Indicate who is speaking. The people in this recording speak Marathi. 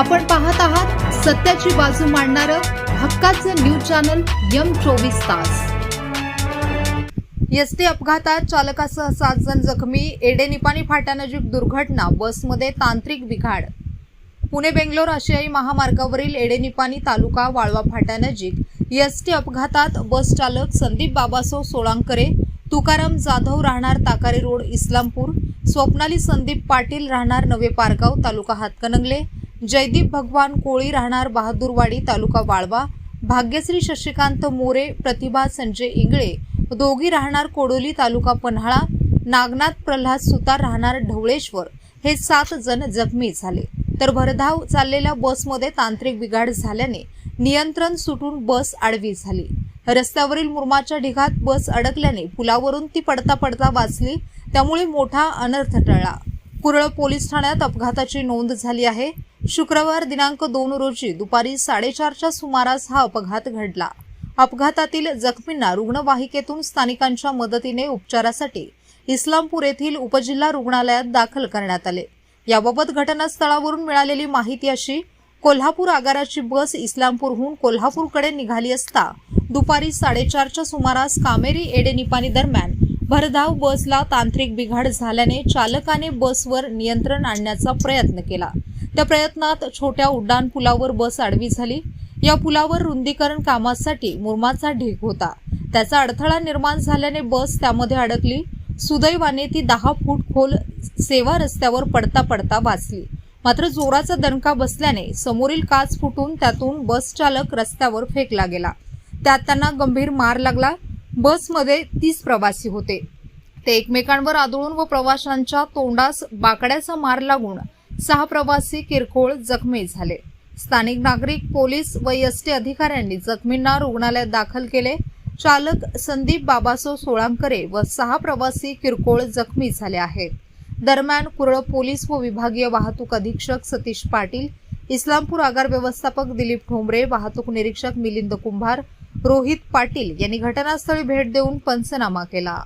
Speaker 1: आपण पाहत आहात सत्याची बाजू मांडणारं हक्काचं न्यूज चॅनल यम चोवीस तास. एसटी अपघातात चालकासह सात जण जखमी एडे निपाणी फाट्यानजीक दुर्घटना बसमध्ये तांत्रिक बिघाड. पुणे बेंगलोर आशियाई महामार्गावरील एडेनिपाणी तालुका वाळवा फाट्यानजीक एसटी अपघातात बस चालक संदीप बाबासो सोळांकरे तुकाराम जाधव राहणार ताकारे रोड इस्लामपूर स्वप्नाली संदीप पाटील राहणार नवे पारगाव तालुका हातकणंगले जयदीप भगवान कोळी राहणार बहादूरवाडी तालुका वाळवा. भाग्यश्री शशिकांत मोरे प्रतिभा संजय इंगळे दोघी राहणार कोडोली तालुका पन्हाळा. नागनाथ प्रल्हाद सुतार राहणार ढवळेश्वर. हे सात जण जखमी झाले. तर भरधाव चाललेल्या बसमध्ये तांत्रिक बिघाड झाल्याने नियंत्रण सुटून बस आडवी झाली. रस्त्यावरील मुरमाच्या ढिगात बस अडकल्याने पुलावरून ती पडता पडता वाचली. त्यामुळे मोठा अनर्थ टळला. कुरळ पोलीस ठाण्यात अपघाताची नोंद झाली आहे. शुक्रवार दिनांक दोन रोजी दुपारी साडेचारच्या सुमारास हा अपघात घडला. अपघातातील जखमींना रुग्णवाहिकेतून स्थानिकांच्या मदतीने उपचारासाठी इस्लामपूर येथील उपजिल्हा रुग्णालयात दाखल करण्यात आले. याबाबत घटनास्थळावरून मिळालेली माहिती अशी कोल्हापूर आगाराची बस इस्लामपूरहून कोल्हापूरकडे निघाली असता दुपारी साडेचारच्या सुमारास कामेरी एडेनिपाणी दरम्यान भरधाव बसला तांत्रिक बिघाड झाल्याने चालकाने बसवर नियंत्रण आणण्याचा प्रयत्न केला. त्या प्रयत्नात छोट्या उड्डाण पुलावर बस आडवी झाली. या पुलावर रुंदीकरण कामासाठी मुरमाचा ढीग होता. त्याचा अडथळा निर्माण झाल्याने बस त्यामध्ये अडकली. सुदैवाने ती दहा फूट खोल सेवा रस्त्यावर पडता पडता वाचली. मात्र जोराचा दणका बसल्याने समोरील काच फुटून त्यातून बस चालक रस्त्यावर फेकला गेला. त्यात त्यांना गंभीर मार लागला. बसमध्ये तीस प्रवासी होते. ते एकमेकांवर आदळून व प्रवाशांच्या तोंडास बाकड्याचा मार लागून सहा प्रवासी किरकोळ जखमी झाले. स्थानिक नागरिक पोलीस व एसटी अधिकाऱ्यांनी जखमींना रुग्णालयात दाखल केले. चालक संदीप बाबासो सोळांकरे व सहा प्रवासी किरकोळ जखमी झाले आहेत. दरम्यान कुरळ पोलीस व विभागीय वाहतूक अधीक्षक सतीश पाटील इस्लामपूर आगार व्यवस्थापक दिलीप ठोंबरे वाहतूक निरीक्षक मिलिंद कुंभार रोहित पाटील यांनी घटनास्थळी भेट देऊन पंचनामा केला.